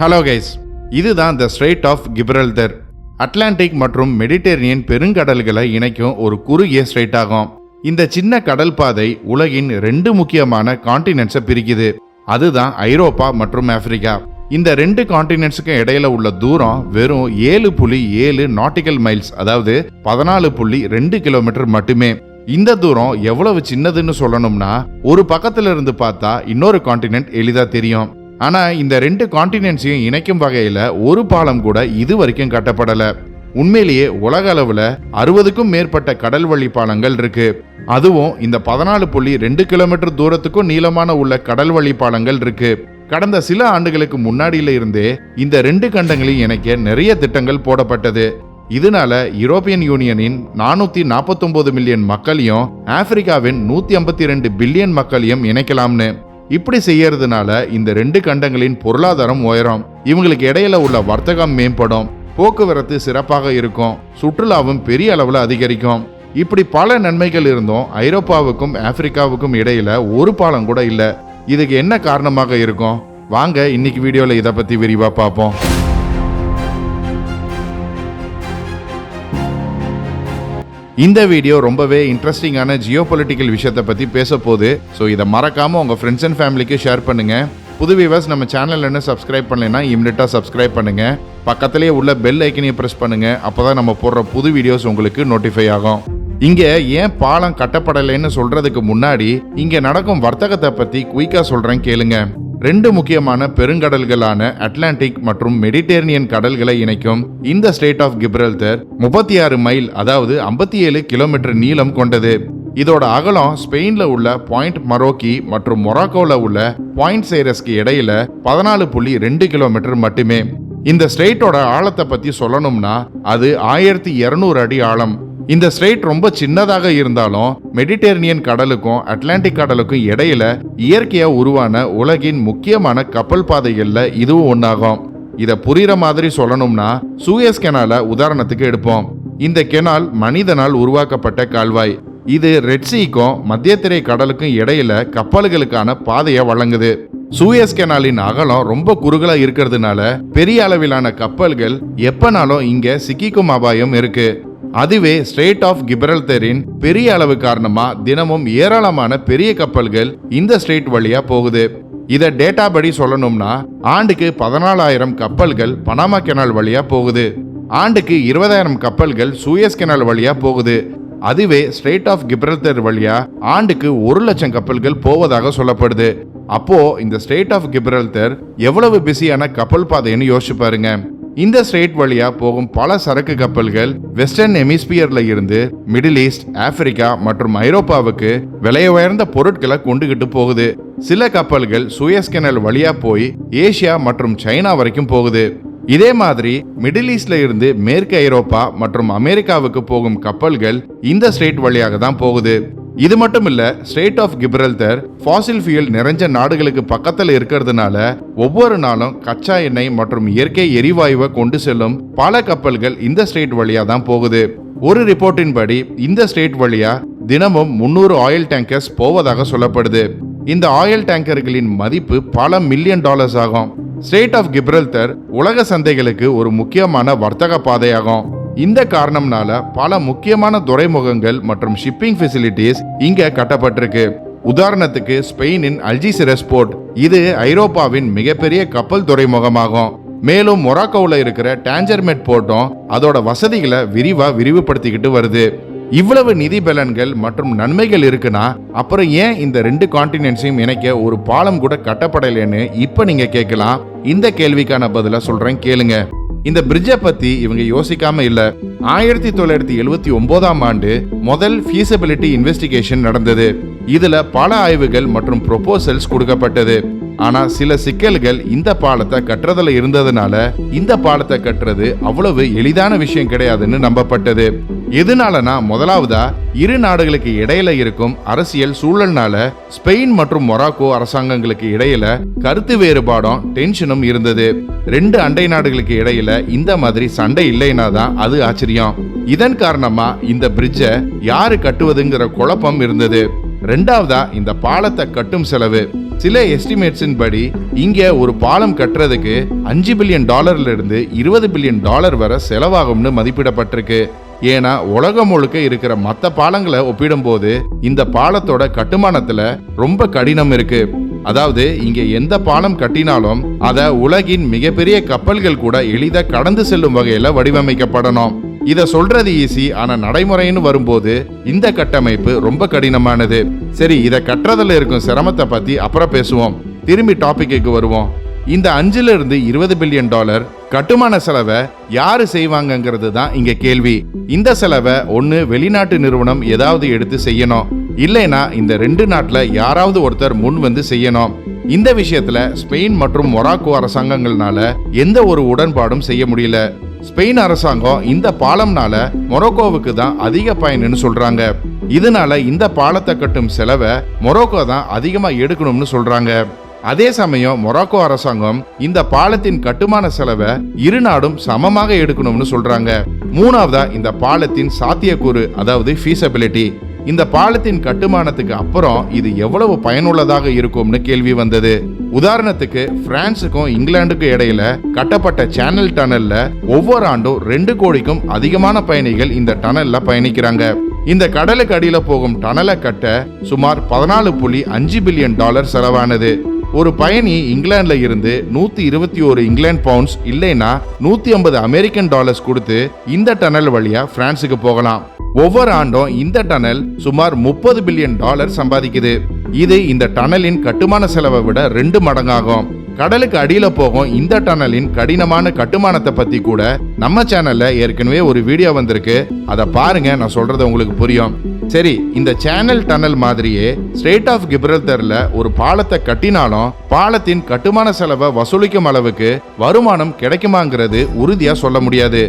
Hello guys இதுதான் the strait of Gibraltar Atlantic மற்றும் Mediterranean பெருங்கடல்களை இணைக்கும் ஒரு குறுகிய ஸ்ட்ரெயிட் ஆகும். இந்த சின்ன கடல் பாதை உலகின் ரெண்டு முக்கியமான காண்டினென்ட்ஸை பிரிக்குது. அதுதான் ஐரோப்பா மற்றும் ஆப்பிரிக்கா. இந்த ரெண்டு காண்டினென்ட்ஸுக்கும் இடையில உள்ள தூரம் வெறும் ஏழு புள்ளி ஏழு நாட்டிக்கல் மைல்ஸ் அதாவது பதினாலு புள்ளி ரெண்டு கிலோமீட்டர் மட்டுமே. இந்த தூரம் எவ்வளவு சின்னதுன்னு சொல்லணும்னா ஒரு பக்கத்துல இருந்து பார்த்தா இன்னொரு காண்டினென்ட் எளிதா தெரியும். ஆனால் இந்த ரெண்டு கான்டினென்ட்ஸையும் இணைக்கும் வகையில் ஒரு பாலம் கூட இது வரைக்கும் கட்டப்படலை. உண்மையிலேயே உலக அளவில் அறுபதுக்கும் மேற்பட்ட கடல் வழி பாலங்கள் இருக்கு. அதுவும் இந்த பதினாலு புள்ளி ரெண்டு கிலோமீட்டர் தூரத்துக்கும் நீளமான உள்ள கடல் வழி பாலங்கள் இருக்கு. கடந்த சில ஆண்டுகளுக்கு முன்னாடியில இருந்தே இந்த ரெண்டு கண்டங்களையும் இணைக்க நிறைய திட்டங்கள் போடப்பட்டது. இதனால யூரோப்பியன் யூனியனின் நானூத்தி நாற்பத்தொம்போது மில்லியன் மக்களையும் ஆப்பிரிக்காவின் நூத்தி ஐம்பத்தி ரெண்டு பில்லியன் மக்களையும் இணைக்கலாம்னு. இப்படி செய்யறதுனால இந்த ரெண்டு கண்டங்களின் பொருளாதாரம் உயரும். இவங்களுக்கு இடையில உள்ள வர்த்தகம் மேம்படும். போக்குவரத்து சிறப்பாக இருக்கும். சுற்றுலாவும் பெரிய அளவில் அதிகரிக்கும். இப்படி பல நன்மைகள் இருந்தும் ஐரோப்பாவுக்கும் ஆப்பிரிக்காவுக்கும் இடையில ஒரு பாலம் கூட இல்லை. இதுக்கு என்ன காரணமாக இருக்கும்? வாங்க இன்னைக்கு வீடியோல இதை பத்தி விரிவா பார்ப்போம். இந்த வீடியோ ரொம்பவே இன்ட்ரெஸ்டிங்கான ஜியோ பொலிட்டிக்கல் விஷயத்தை பற்றி பேச போகுது ஸோ இதை மறக்காமல் உங்கள் ஃப்ரெண்ட்ஸ் அண்ட் ஃபேமிலிக்கு ஷேர் பண்ணுங்கள் புது வியூவர்ஸ் நம்ம சேனல் என்ன சப்ஸ்கிரைப் பண்ணலைன்னா இம்மிடியட்டாக சப்ஸ்கிரைப் பண்ணுங்கள் பக்கத்துலேயே உள்ள பெல் ஐக்கனையும் ப்ரெஸ் பண்ணுங்கள் அப்போ தான் நம்ம போடுற புது வீடியோஸ் உங்களுக்கு நோட்டிஃபை ஆகும். இங்கே ஏன் பாலம் கட்டப்படலைன்னு சொல்றதுக்கு முன்னாடி இங்கே நடக்கும் வர்த்தகத்தை பற்றி குயிக்காக சொல்கிறேன் கேளுங்க. ரெண்டு முக்கியமான பெருங்கடல்களான அட்லாண்டிக் மற்றும் மெடிட்டேரியன் கடல்களை இணைக்கும் இந்த ஸ்டேட் ஆஃப் கிப்ரல்தர் முப்பத்தி ஆறு மைல் அதாவது ஐம்பத்தி ஏழு கிலோமீட்டர் நீளம் கொண்டது. இதோட அகலம் ஸ்பெயின்ல உள்ள பாயிண்ட் மரோக்கி மற்றும் மொராக்கோல உள்ள பாயிண்ட் சைரஸ்க்கு இடையில பதினாலு புள்ளி ரெண்டு கிலோமீட்டர் மட்டுமே. இந்த ஸ்ட்ரெயிட்டோட ஆழத்தை பத்தி சொல்லணும்னா அது ஆயிரத்தி இருநூறு அடி ஆழம். இந்த ஸ்ட்ரெயிட் ரொம்ப சின்னதாக இருந்தாலும் மெடிட்டேரியன் கடலுக்கும் அட்லாண்டிக் கடலுக்கும் இடையில இயற்கையா உருவான உலகின் முக்கியமான கப்பல் பாதைகள்ல இதுவும் ஒன்றாகும் இத புரிகிற மாதிரி சொல்லணும்னா சூயஸ் கெனால உதாரணத்துக்கு எடுப்போம். இந்த கெனால் மனிதனால் உருவாக்கப்பட்ட கால்வாய். இது ரெட்சிக்கும் மத்திய மத்தியத்திரை கடலுக்கும் இடையில கப்பல்களுக்கான பாதையை வழங்குது. சூயஸ் கெனாலின் அகலம் ரொம்ப குறுகலா இருக்கிறதுனால பெரிய அளவிலான கப்பல்கள் எப்பனாலும் இங்க சிக்கிக்கும் அபாயம் இருக்கு. அதுவே ஸ்ட்ரெயிட் ஆஃப் கிப்ரல்தரின் பெரிய அளவு காரணமா தினமும் ஏராளமான பெரிய கப்பல்கள் இந்த ஸ்ட்ரெயிட் வழியா போகுது. இதை டேட்டா படி சொல்லணும்னா ஆண்டுக்கு பதினாலாயிரம் கப்பல்கள் பனாமா கெனால் வழியா போகுது. ஆண்டுக்கு இருபதாயிரம் கப்பல்கள் சூயஸ் கெனால் வழியா போகுது. அதுவே ஸ்ட்ரெயிட் ஆஃப் கிப்ரல்தர் வழியா ஆண்டுக்கு ஒரு லட்சம் கப்பல்கள் போவதாக சொல்லப்படுது. அப்போ இந்த ஸ்ட்ரெயிட் ஆஃப் கிப்ரல்தர் எவ்வளவு பிஸியான கப்பல் பாதைன்னு யோசிச்சு பாருங்க. இந்த ஸ்ட்ரெயிட் வழியா போகும் பல சரக்கு கப்பல்கள் வெஸ்டர்ன் எமிஸ்பியர்ல இருந்து மிடில் ஈஸ்ட் ஆப்பிரிக்கா மற்றும் ஐரோப்பாவுக்கு விலை உயர்ந்த பொருட்களை கொண்டுகிட்டு போகுது. சில கப்பல்கள் சுயஸ் கெனல் வழியா போய் ஏசியா மற்றும் சைனா வரைக்கும் போகுது. இதே மாதிரி மிடில் ஈஸ்ட்ல இருந்து மேற்கு ஐரோப்பா மற்றும் அமெரிக்காவுக்கு போகும் கப்பல்கள் இந்த ஸ்ட்ரெயிட் வழியாக தான் போகுது. இது மட்டும் இல்ல strait of Gibraltar fossil fuel நிறைஞ்ச நாடுகளுக்கு பக்கத்தில் இருக்கிறதுனால ஒவ்வொரு நாளும் கச்சா எண்ணெய் மற்றும் இயற்கை எரிவாயுவை கொண்டு செல்லும் பல கப்பல்கள் இந்த ஸ்டேட் வழியா தான் போகுது. ஒரு ரிப்போர்ட்டின் படி இந்த ஸ்டேட் வழியா தினமும் முன்னூறு ஆயில் டேங்கர்ஸ் போவதாக சொல்லப்படுது. இந்த ஆயில் டேங்கர்களின் மதிப்பு பல மில்லியன் டாலர்ஸ் ஆகும். ஸ்டேட் ஆஃப் கிப்ரல்தர் உலக சந்தைகளுக்கு ஒரு முக்கியமான வர்த்தக பாதையாகும். இந்த காரணம்னால பல முக்கியமான துறைமுகங்கள் மற்றும் ஷிப்பிங் ஃபெசிலிட்டிஸ் இங்க கட்டப்பட்டிருக்கு. உதாரணத்துக்கு ஸ்பெயினின் அல்ஜிசிரஸ் போர்ட். இது ஐரோப்பாவின் மிகப்பெரிய கப்பல் துறைமுகமாகும். மேலும் மொராக்கோவில் இருக்கிற டாஞ்சர்மெட் போர்ட்டும் அதோட வசதிகளை விரிவா விரிவுபடுத்திக்கிட்டு வருது. இவ்வளவு நிதி பலன்கள் மற்றும் நன்மைகள் இருக்குன்னா அப்புறம் ஏன் இந்த ரெண்டு கான்டினென்ட்ஸையும் இணைக்க ஒரு பாலம் கூட கட்டப்படலைன்னு இப்ப நீங்க கேட்கலாம். இந்த கேள்விக்கான பதில சொல்றேன் கேளுங்க. இந்த பிரிட்ஜை பத்தி இவங்க யோசிக்காம இல்ல. ஆயிரத்தி தொள்ளாயிரத்தி எழுபத்தி ஒன்பதாம் ஆண்டு முதல் ஃபீஸபிலிட்டி இன்வெஸ்டிகேஷன் நடந்தது. இதுல பல ஆய்வுகள் மற்றும் ப்ரொபோசல்ஸ் கொடுக்கப்பட்டது. ஆனா சில சிக்கல்கள் இந்த பாலத்தை கட்டுறதுல இருந்ததுனால இந்த பாலத்தை கட்டுறது அவ்வளவு எளிதான விஷயம் கிடையாதுன்னு நம்பப்பட்டது. எதுனாலனா முதலாவதா இரு நாடுகளுக்கு இடையில இருக்கும் அரசியல் சூழல்னால ஸ்பெயின் மற்றும் மொராக்கோ அரசாங்கங்களுக்கு இடையில கருத்து வேறுபாடும் டென்ஷனும் இருந்தது. ரெண்டு அண்டை நாடுகளுக்கு இடையில இந்த மாதிரி சண்டை இல்லைனா தான் அது ஆச்சரியம். இதன் காரணமா இந்த பிரிட்ஜை யாரு கட்டுவதுங்கிற குழப்பம் இருந்தது. ரெண்டாவதா இந்த பாலத்தை கட்டும் செலவு. சில எஸ்டிமேட்ஸின் படி இங்க ஒரு பாலம் கட்டுறதுக்கு அஞ்சு பில்லியன் டாலர்ல இருந்து இருபது பில்லியன் டாலர் வரை செலவாகும்னு மதிப்பிடப்பட்டிருக்கு. ஏன்னா உலகம் முழுக்க இருக்கிற மற்ற பாலங்களை ஒப்பிடும்போது இந்த பாலத்தோட கட்டுமானத்துல ரொம்ப கடினம் இருக்கு. அதாவது இங்க எந்த பாலம் கட்டினாலும் அத உலகின் மிகப்பெரிய கப்பல்கள் கூட எளிதாக கடந்து செல்லும் வகையில வடிவமைக்கப்படணும். இத சொல்றது ஈஸி ஆனா நடைமுறைன்னு வரும்போது இந்த கட்டமைப்பு ரொம்ப கடினமானது. சரி இத கட்டுறதுல இருக்கும் சிரமத்தை பத்தி அப்புறம் பேசுவோம். திரும்பி டாபிக்கு வருவோம். இந்த அஞ்சுல இருந்து இருபது பில்லியன் டாலர் கட்டுமான செலவை யாரு செய்வாங்கங்கிறது தான் இங்க கேள்வி. இந்த செலவை ஒன்னு வெளிநாட்டு நிறுவனம் ஏதாவது எடுத்து செய்யணும். இல்லைனா இந்த ரெண்டு நாட்டுல யாராவது ஒருத்தர் முன் வந்து செய்யணும். இந்த விஷயத்துல ஸ்பெயின் மற்றும் மொராக்கோ அரசாங்கங்கள்னால எந்த ஒரு உடன்பாடும் செய்ய முடியல. ஸ்பெயின் அரசாங்கம் இந்த பாலம்னால மொரோக்கோவுக்கு தான் அதிக பயனுன்னு சொல்றாங்க. இதனால இந்த பாலத்தை கட்டும் செலவை மொரோக்கோ தான் அதிகமா எடுக்கணும்னு சொல்றாங்க. அதே சமயம் மொராக்கோ அரசாங்கம் இந்த பாலத்தின் கட்டுமான செலவை இரு நாடும் சமமாக எடுக்கணும்னு சொல்றாங்க. மூணாவதா இந்த பாலத்தின் சாத்தியக்கூறு அதாவது ஃபீஸபிலிட்டி இந்த பாலத்தின் கட்டுமானத்துக்கு அப்புறம் இது எவ்வளவு பயனுள்ளதாக இருக்கும்னு கேள்வி வந்தது. உதாரணத்துக்கு பிரான்சுக்கும் இங்கிலாந்துக்கும் இடையில கட்டப்பட்ட சேனல் டனல்ல ஒவ்வொரு ஆண்டும் ரெண்டு கோடிக்கும் அதிகமான பயணிகள் இந்த டனல்ல பயணிக்கிறாங்க. இந்த கடலுக்கு அடியில போகும் டனலை கட்ட சுமார் பதினாலு புள்ளி அஞ்சு பில்லியன் டாலர் செலவானது. ஒரு பயணி இங்கிலாந்துல இருந்து நூத்தி இருபத்தி ஒரு இங்கிலாந்து பவுண்ட்ஸ் இல்லைன்னா நூத்தி ஐம்பது அமெரிக்கன் டாலர்ஸ் கொடுத்து இந்த டனல் வழியா பிரான்சுக்கு போகலாம். ஒவ்வொரு ஆண்டும் இந்த டனல் சுமார் முப்பது பில்லியன் டாலர் சம்பாதிக்குது. இது இந்த டனலின் கட்டுமான செலவை விட ரெண்டு மடங்காகும். கடலுக்கு அடியில போகும் இந்த டனலின் கடினமான கட்டுமானத்தை பத்தி கூட நம்ம சேனல்ல ஏற்கனவே ஒரு வீடியோ வந்திருக்கு. அதை பாருங்க நான் சொல்றது உங்களுக்கு புரியும். சரி இந்த சேனல் டனல் மாதிரியே ஸ்டேட் ஆஃப் கிப்ரல்தர்ல ஒரு பாலத்தை கட்டினாலும் பாலத்தின் கட்டுமான செலவை வசூலிக்கும் அளவுக்கு வருமானம் கிடைக்குமாங்கிறது உறுதியா சொல்ல முடியாது.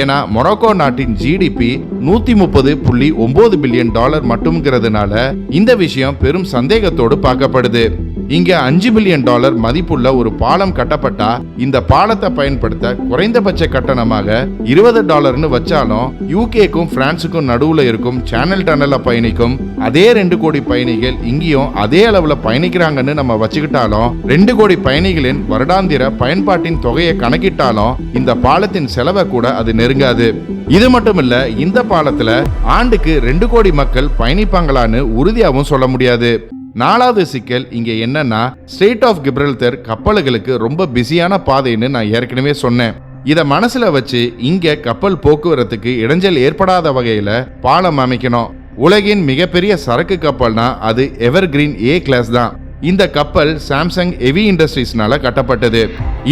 ஏன்னா மொரோக்கோ நாட்டின் ஜிடிபி நூத்தி முப்பது புள்ளி ஒன்பது பில்லியன் டாலர் மட்டும்ங்கிறதுனால இந்த விஷயம் பெரும் சந்தேகத்தோடு பார்க்கப்படுது. இங்க அஞ்சு பில்லியன் டாலர் மதிப்புள்ள ஒரு பாலம் கட்டப்பட்டா இந்த பாலத்தை பயன்படுத்த குறைந்தபட்ச கட்டணமாக இருபது டாலர்னு வச்சாலும் யூகேக்கும் பிரான்சுக்கும் நடுவுல இருக்கும் சேனல் டனல்ல பயணிக்கும் அதே ரெண்டு கோடி பயணிகள் இங்கேயும் அதே அளவுல பயணிக்கிறாங்கன்னு நம்ம வச்சுக்கிட்டாலும் ரெண்டு கோடி பயணிகளின் வருடாந்திர பயன்பாட்டின் தொகையை கணக்கிட்டாலும் இந்த பாலத்தின் செலவை கூட அது நெருங்காது. இது மட்டும் இல்ல இந்த பாலத்துல ஆண்டுக்கு ரெண்டு கோடி மக்கள் பயணிப்பாங்களான்னு உறுதியாகவும் சொல்ல முடியாது. நாலாவது சிக்கல் இங்கே என்னன்னா ஸ்டேட் ஆஃப் கிப்ரல்தர் கப்பல்களுக்கு ரொம்ப பிஸியான பாதைன்னு நான் ஏற்கனவே சொன்னேன். இதை மனசுல வச்சு இங்க கப்பல் போக்குவரத்துக்கு இடைஞ்சல் ஏற்படாத வகையில பாலம் அமைக்கணும். உலகின் மிகப்பெரிய சரக்கு கப்பல்னா அது எவர் கிரீன் ஏ கிளாஸ் தான். இந்த கப்பல் சாம்சங் ஹெவி இண்டஸ்ட்ரீஸ்னால கட்டப்பட்டது.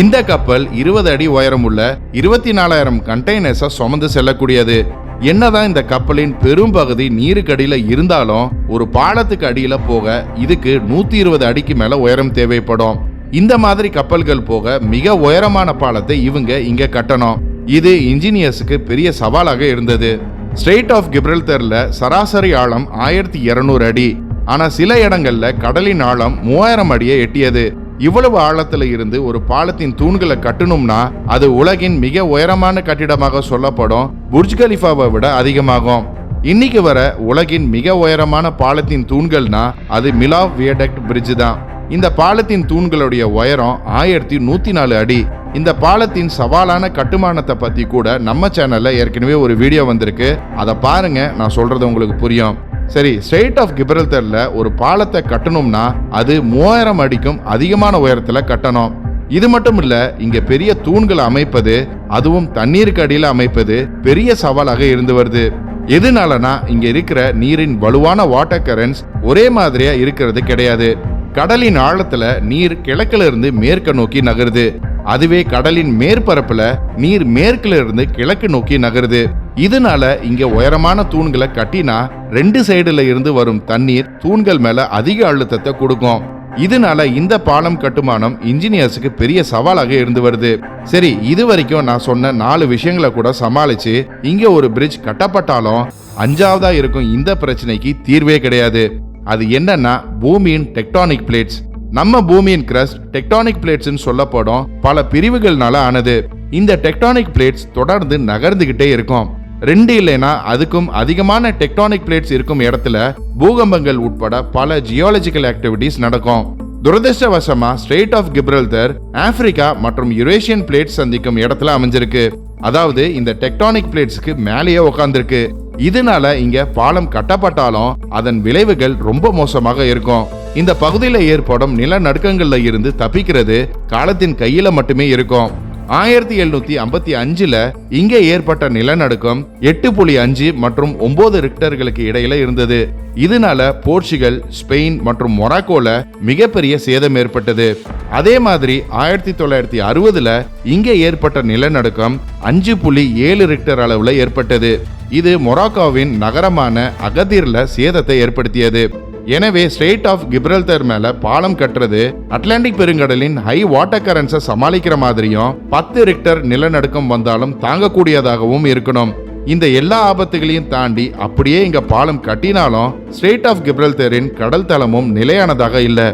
இந்த கப்பல் இருபது அடி உயரம் உள்ள இருபத்தி நாலாயிரம் கண்டெய்னர்ஸை சுமந்து செல்லக்கூடியது. என்னதான் இந்த கப்பலின் பெரும்பகுதி நீருக்கடியில இருந்தாலும் ஒரு பாலத்துக்கு அடியில போக இதுக்கு நூத்தி இருபது அடிக்கு மேல உயரம் தேவைப்படும். இந்த மாதிரி கப்பல்கள் போக மிக உயரமான பாலத்தை இவங்க இங்க கட்டணும். இது இன்ஜினியர்ஸுக்கு பெரிய சவாலாக இருந்தது. ஸ்ட்ரெயிட் ஆஃப் கிப்ரல்தர்ல சராசரி ஆழம் ஆயிரத்தி இருநூறு அடி. ஆனா சில இடங்கள்ல கடலின் ஆழம் மூவாயிரம் அடியை எட்டியது. இவ்வளவு ஆழத்தில் இருந்து ஒரு பாலத்தின் தூண்களை கட்டணும்னா அது உலகின் மிக உயரமான கட்டிடமாக சொல்லப்படும். புர்ஜ் கலிஃபாவை விட அதிகமாகும். இன்னைக்கு வர உலகின் மிக உயரமான பாலத்தின் தூண்கள்னா அது மிலாவ் வியடக்ட் பிரிட்ஜ் தான். இந்த பாலத்தின் தூண்களுடைய உயரம் ஆயிரத்தி நூத்தி நாலு அடி. இந்த பாலத்தின் சவாலான கட்டுமானத்தை பத்தி கூட நம்ம சேனல்ல ஏற்கனவே ஒரு வீடியோ வந்திருக்கு. அதை பாருங்க நான் சொல்றது உங்களுக்கு புரியும். சரி ஸ்ட்ரெயிட் ஆஃப் கிப்ரல்தர்ல ஒரு பாலத்தை கட்டணும்னா அது மூவாயிரம் அடிக்கும் அதிகமான உயரத்தில் கட்டணும். இது மட்டும் இல்ல இங்க பெரிய தூண்களை அமைப்பது அதுவும் தண்ணீருக்கு அடியில் அமைப்பது பெரிய சவாலாக இருந்து வருது. எதுனாலனா இங்க இருக்கிற நீரின் வலுவான வாட்டர் கரண்ட்ஸ் ஒரே மாதிரியா இருக்கிறது கிடையாது. கடலின் ஆழத்துல நீர் கிழக்குல இருந்து மேற்க நோக்கி நகருது. அதுவே கடலின் மேற்பரப்புல நீர் மேற்குல இருந்து கிழக்கு நோக்கி நகருது. இதனால இங்க உயரமான தூண்களை கட்டினா ரெண்டு சைடுல இருந்து வரும் தண்ணீர் தூண்கள் மேல அதிக அழுத்தத்தை கொடுக்கும். இதனால இந்த பாலம் கட்டுமானம் இன்ஜினியர்ஸுக்கு பெரிய சவாலாக இருந்து வருது. சரி இது வரைக்கும் நான் சொன்ன நாலு விஷயங்களை கூட சமாளிச்சு இங்க ஒரு பிரிட்ஜ் கட்டப்பட்டாலும் அஞ்சாவதா இருக்கும் இந்த பிரச்சனைக்கு தீர்வே கிடையாது. அது என்னன்னா பூமியின் டெக்டானிக் பிளேட்ஸ் நம்ம பூமியின் கிரஸ்ட் டெக்டானிக் பிளேட்ஸ்னு சொல்லப்படும் பல பிரிவுகள்னால ஆனது. இந்த டெக்டானிக் பிளேட்ஸ் தொடர்ந்து நகர்ந்துகிட்டே இருக்கும். ரெண்டு இல்லைனா அதுக்கும் அதிகமான டெக்டானிக் பிளேட்ஸ் இருக்கும் இடத்துல பூகம்பங்கள் உட்பட பல ஜியாலஜிக்கல் ஆக்டிவிட்டிஸ் நடக்கும். துரதிருஷ்டவசமா ஸ்ட்ரெயிட் ஆஃப் கிப்ரல்தர் ஆப்பிரிக்கா மற்றும் யுரேஷியன் பிளேட்ஸ் சந்திக்கும் இடத்துல அமைஞ்சிருக்கு. அதாவது இந்த டெக்டானிக் பிளேட்ஸ்க்கு மேலேயே உட்காந்துருக்கு இதனால இங்க பாலம் கட்டப்பட்டாலும் அதன் விளைவுகள் ரொம்ப மோசமாக இருக்கும். இந்த பகுதியில் ஏற்படும் நிலநடுக்கங்கள்ல இருந்து தப்பிக்கிறது காலத்தின் கையில மட்டுமே இருக்கும். ஆயிரத்தி எழுநூத்தி ஐம்பத்தி அஞ்சுல இங்கே ஏற்பட்ட நிலநடுக்கம் எட்டு புள்ளி அஞ்சு மற்றும் ஒன்பது ரிக்டர்களுக்கு இடையில இருந்தது. இதனால போர்ச்சுகல் ஸ்பெயின் மற்றும் மொராக்கோல மிகப்பெரிய சேதம் ஏற்பட்டது. அதே மாதிரி ஆயிரத்தி தொள்ளாயிரத்தி அறுபதுல இங்கே ஏற்பட்ட நிலநடுக்கம் அஞ்சு புள்ளி ஏழு ரிக்டர் அளவுல ஏற்பட்டது. இது மொராக்கோவின் நகரமான அகதீர்ல சேதத்தை ஏற்படுத்தியது. எனவே ஸ்ட்ரெயிட் ஆஃப் கிப்ரல்தர் மேல பாலம் கட்டுறது அட்லாண்டிக் பெருங்கடலின் ஹை வாட்டர் கரன்ஸை சமாளிக்கிற மாதிரியும் பத்து ரிக்டர் நிலநடுக்கம் வந்தாலும் தாங்கக்கூடியதாகவும் இருக்கணும். இந்த எல்லா ஆபத்துகளையும் தாண்டி அப்படியே இங்க பாலம் கட்டினாலும் ஸ்ட்ரெயிட் ஆஃப் கிப்ரல்தரின் கடல் தளமும் நிலையானதாக இல்லை.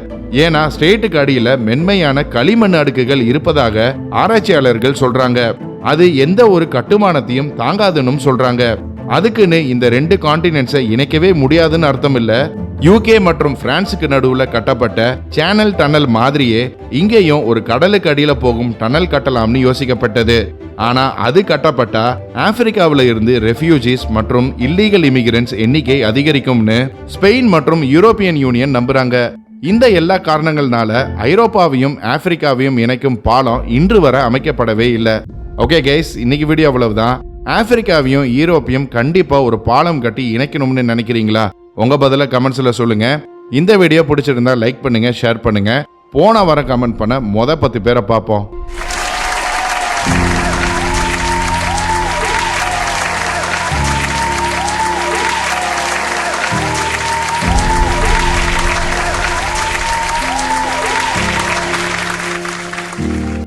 ஏன்னா ஸ்ட்ரெயிட்டுக்கு அடியில மென்மையான களிமண் அடுக்குகள் இருப்பதாக ஆராய்ச்சியாளர்கள் சொல்றாங்க. அது எந்த ஒரு கட்டுமானத்தையும் தாங்காதுன்னு சொல்றாங்க. அதுக்குன்னு இந்த ரெண்டு கான்டினென்ட்ஸை இணைக்கவே முடியாதுன்னு அர்த்தம் இல்லை. யூகே மற்றும் பிரான்ஸுக்கு நடுவில் கட்டப்பட்ட சேனல் டனல் மாதிரியே இங்கேயும் ஒரு கடலுக்கு அடியில் போகும் டனல் கட்டலாம்னு யோசிக்கப்பட்டது. ஆனா அது கட்டப்பட்டா ஆப்பிரிக்காவில இருந்து ரெஃப்யூஜிஸ் மற்றும் இல்லீகல் இமிகிரன்ஸ் எண்ணிக்கை அதிகரிக்கும்னு ஸ்பெயின் மற்றும் யூரோப்பியன் யூனியன் நம்புறாங்க. இந்த எல்லா காரணங்கள்னால ஐரோப்பாவையும் ஆப்பிரிக்காவையும் இணைக்கும் பாலம் இன்று வரை அமைக்கப்படவே இல்லை. ஓகே கைஸ் இன்னைக்கு வீடியோ அவ்வளவுதான். ஆப்பிரிக்காவையும் யூரோப்பையும் கண்டிப்பா ஒரு பாலம் கட்டி இணைக்கணும்னு நினைக்கிறீங்களா? உங்கள் பதிலை கமெண்ட்ஸில் சொல்லுங்கள் இந்த வீடியோ பிடிச்சிருந்தா லைக் பண்ணுங்கள் ஷேர் பண்ணுங்கள் போன வாரம் கமெண்ட் பண்ண மொதல் பத்து பேரை பார்ப்போம்.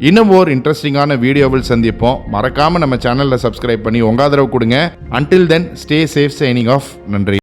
இன்னும் ஒரு இன்ட்ரெஸ்டிங்கான வீடியோவில் சந்திப்போம். மறக்காமல் நம்ம சேனலில் சப்ஸ்கிரைப் பண்ணி உங்க ஆதரவு கொடுங்க. Until then stay safe signing off நன்றி.